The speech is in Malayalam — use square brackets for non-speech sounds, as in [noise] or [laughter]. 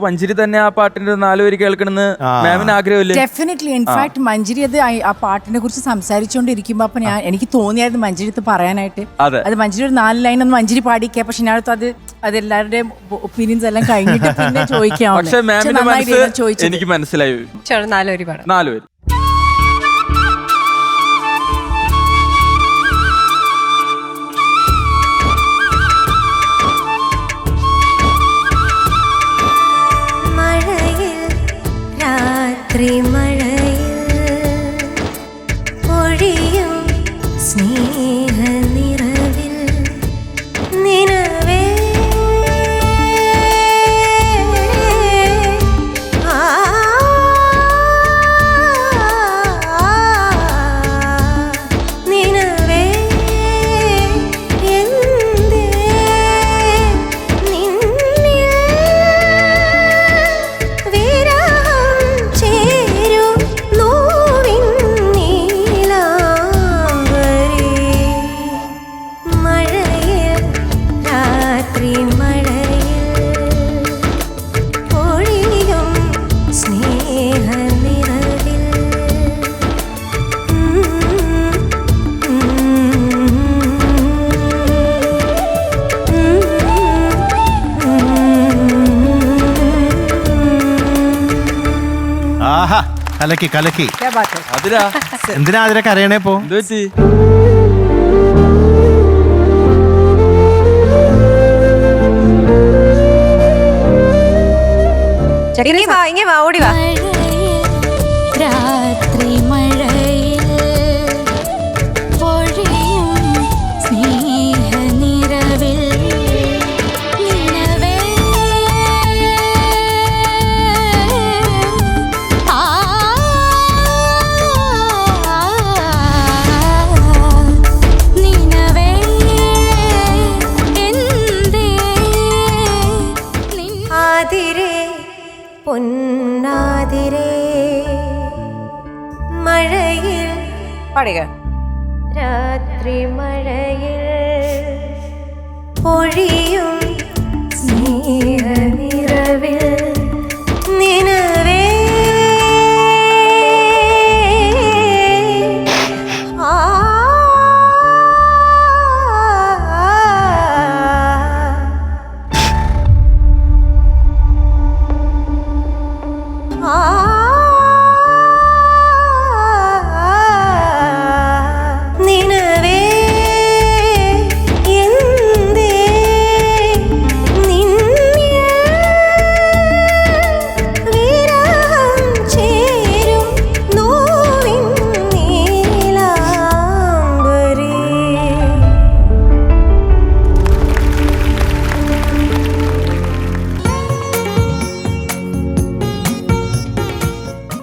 മഞ്ചേരി തന്നെ ആ പാട്ടിന്റെ നാല് പേര് കേൾക്കണമെന്ന് മാമിന് ആഗ്രഹമില്ല? ഡെഫിനറ്റ്ലി ഇൻഫാക്ട് മഞ്ജരി അത് ആ- പാട്ടിനെ കുറിച്ച് സംസാരിച്ചുകൊണ്ടിരിക്കുമ്പോ അപ്പൊ ഞാൻ എനിക്ക് തോന്നിയായിരുന്നു മഞ്ജരിത്ത് പറയാനായിട്ട്. അത്. മഞ്ജരി ഒരു നാല് ലൈൻ ഒന്ന് മഞ്ജരി പാടിക്കുക പക്ഷെ ഞാൻ അത് അത് എല്ലാവരുടെയും ഒപ്പീനിയൻസ് എല്ലാം കഴിഞ്ഞിട്ട് പിന്നെ [laughs] ചോദിക്കാം പക്ഷെ എനിക്ക് മനസ്സിലായി. നാലുപേര് നാലുവരി terima കലക്കി കലക്കി. അതിരാ എന്തിനാ അതിനൊക്കെ കരയണേ പോ? ഇങ്ങനെ വാ ഓടി വാ. பொன்னாதிரே மழையில் பாடுக ராத்திரி மழையில் பொழியும்